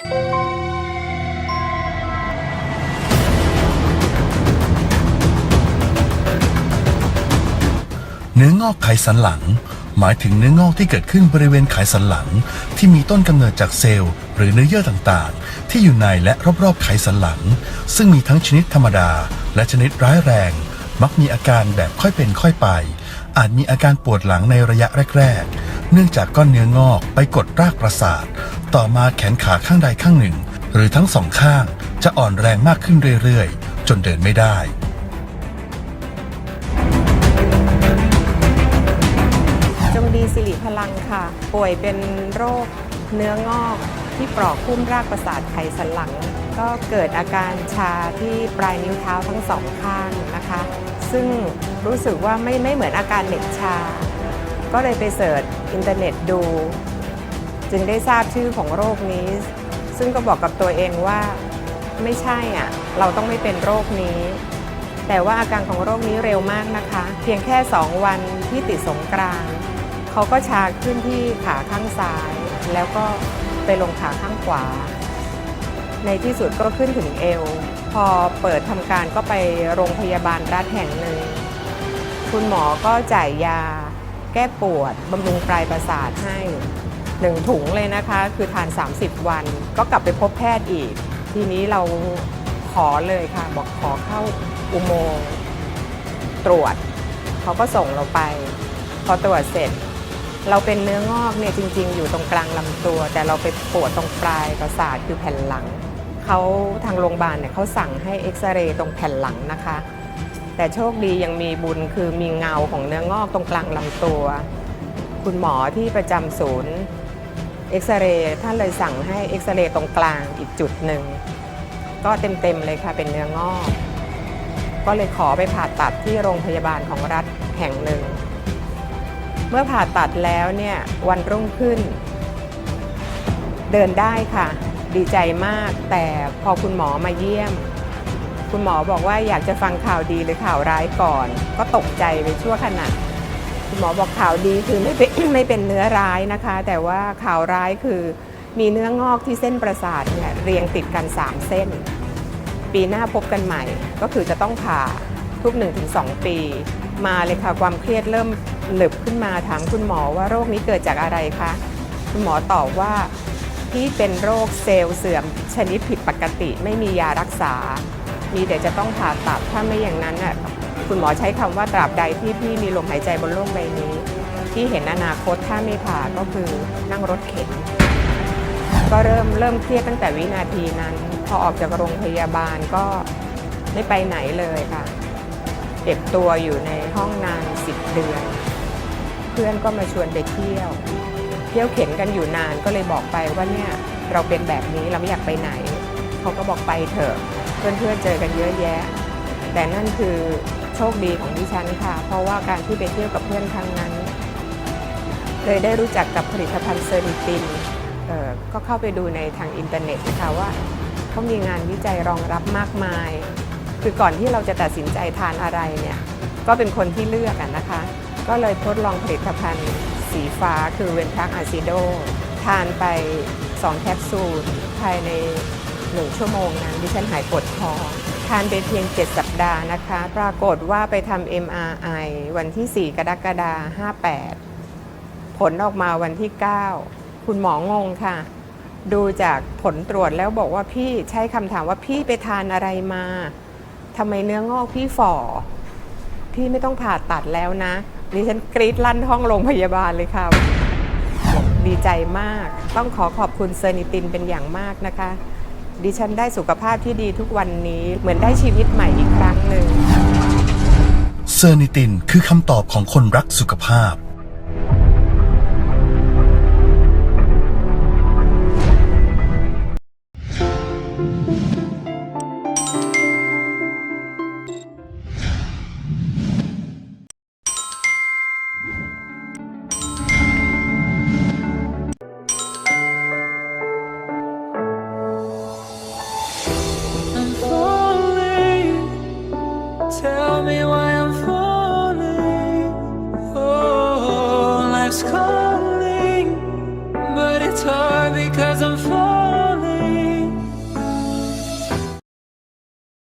เนื้องอกไขสันหลัง หมายถึงเนื้องอกที่เกิดขึ้นบริเวณไขสันหลัง ที่มีต้นกำเนิดจากเซลล์ หรือเนื้อเยื่อต่างๆ ที่อยู่ในและรอบๆไขสันหลัง ซึ่งมีทั้งชนิดธรรมดา และชนิดร้ายแรง มักมีอาการแบบค่อยเป็นค่อยไป อาจมีอาการปวดหลังในระยะแรก ๆ เนื่องจากก้อนเนื้องอกไปกดรากประสาท ต่อมาแขนขาข้างใดข้างหนึ่ง หรือทั้งสองข้างจะอ่อนแรงมากขึ้นเรื่อยๆ จนเดินไม่ได้ จงดีสิริพลังค่ะ ป่วยเป็นโรคเนื้องอกที่ปลอกคุ้มรากประสาทไขสันหลัง ก็เกิดอาการชาที่ปลายนิ้วเท้าทั้งสองข้างนะคะ ซึ่งรู้สึกว่าไม่ไม่เหมือนอาการเหน็บชา ก็เลยไปเสิร์ชอินเทอร์เน็ตดู จึงได้ทราบชื่อของโรคนี้ ซึ่งก็บอกกับตัวเองว่าไม่ใช่อะเราต้องไม่เป็นโรคนี้ แต่ว่าอาการของโรคนี้เร็วมากนะคะ เพียงแค่ 2 วันที่ติดสงกรานเขาก็ชาขึ้นที่ขาข้างซ้าย แล้วก็ไปลงขาข้างขวา ในที่สุดก็ขึ้นถึงเอว พอเปิดทำการก็ไปโรงพยาบาลรัฐแห่งหนึ่ง คุณหมอก็จ่ายยา แก้ปวดบำรุงปลายประสาทให้ หนึ่งถุงเลยนะคะ คือทาน 30 วัน ก็กลับไปพบแพทย์อีก ทีนี้เราขอเลยค่ะ บอกขอเข้าอุโมงค์ตรวจ เขาก็ส่งเราไป พอตรวจเสร็จ เราเป็นเนื้องอกเนี่ยจริง ๆ อยู่ตรงกลางลำตัว แต่เราไปปวดตรงปลายประสาทคือแผ่นหลังเขาทางโรงพยาบาลเนี่ยเขาสั่งให้เอ็กซเรย์ตรงแผ่นหลังนะคะ แต่โชคดียังมีบุญคือมีเงาของเนื้องอกตรงกลางลำตัว คุณหมอที่ประจำศูนย์ เอ็กซเรย์ท่านเลยสั่งให้เอ็กซเรย์ตรงกลางอีกจุดหนึ่ง ก็เต็มๆเลยค่ะเป็นเนื้องอก ก็เลยขอไปผ่าตัดที่โรงพยาบาลของรัฐแห่งหนึ่ง เมื่อผ่าตัดแล้วเนี่ยวันรุ่งขึ้น เดินได้ค่ะ ดีใจมากแต่พอคุณหมอมาเยี่ยม คุณหมอบอกว่าอยากจะฟังข่าวดีหรือข่าวร้ายก่อน ก็ตกใจไปชั่วขณะ คุณหมอบอกข่าวดีคือไม่เป็นไม่เป็นเนื้อร้ายนะคะ แต่ว่าข่าวร้ายคือมีเนื้องอกที่เส้นประสาทเนี่ยเรียงติดกัน 3 เส้น ปีหน้าพบกันใหม่ ก็คือจะต้องผ่าทุก 1-2 ปี มาเลยค่ะความเครียดเริ่มหนึบขึ้นมาถามคุณหมอว่าโรคนี้เกิดจากอะไรคะคุณหมอตอบว่าพี่เป็นโรคเซลล์เสื่อมชนิดผิดปกติ ไม่มียารักษา มีแต่จะต้องผ่าตัดถ้าไม่อย่างนั้นน่ะ คุณหมอใช้คำว่าตราบใดที่พี่มีลมหายใจบนโลกใบนี้ที่เห็นอนาคตถ้าไม่ผ่าก็คือนั่งรถเข็น ก็เริ่มเริ่มเครียดตั้งแต่วินาทีนั้น พอออกจากโรงพยาบาลก็ไม่ไปไหนเลยค่ะเก็บตัวอยู่ในห้องนานสิบเดือน เพื่อนก็มาชวนไปเที่ยว เที่ยวเข็นกันอยู่นานก็เลยบอกไปว่าเนี่ยเราเป็นแบบนี้เราไม่อยากไปไหน เขาก็บอกไปเถอะ เพื่อนๆเจอกันเยอะแยะ แต่นั่นคือ ชคดีของดิฉันค่ะ เพราะว่าการที่ไปเที่ยวกับเพื่อนครั้งนั้น เลยได้รู้จักกับผลิตภัณฑ์เซอร์นิตินก็เข้าไปดูในทางอินเทอร์เน็ตนะคะว่าเขามีงานวิจัยรองรับมากมาย คือก่อนที่เราจะตัดสินใจทานอะไรเนี่ย ก็เป็นคนที่เลือกอะนะคะ ก็เลยทดลองผลิตภัณฑ์สีฟ้าคือเวนทักอาซิโด ทานไป 2 แคปซูลภายใน 1 ชั่วโมงนั้นดิฉันหายปวดคอ ทานไปเพียง 7 สัปดาห์นะคะ ปรากฏว่าไปทำ MRI วันที่ 4 กรกฎาคม58 ผลออกมาวันที่ 9 คุณหมองงค่ะ ดูจากผลตรวจแล้วบอกว่าพี่ใช้คำถามว่าพี่ไปทานอะไรมาทำไมเนื้องอกพี่ฝ่อ พี่ไม่ต้องผ่าตัดแล้วนะดิฉันกรีดลั่นห้องโรงพยาบาลเลยค่ะดีใจมาก ต้องขอขอบคุณเซอร์นิตินเป็นอย่างมากนะคะ ดิฉันได้สุขภาพที่ดีทุกวันนี้เหมือนได้ชีวิตใหม่อีกครั้งหนึ่งเซอร์นิตินคือคำตอบของคนรักสุขภาพ stars cold.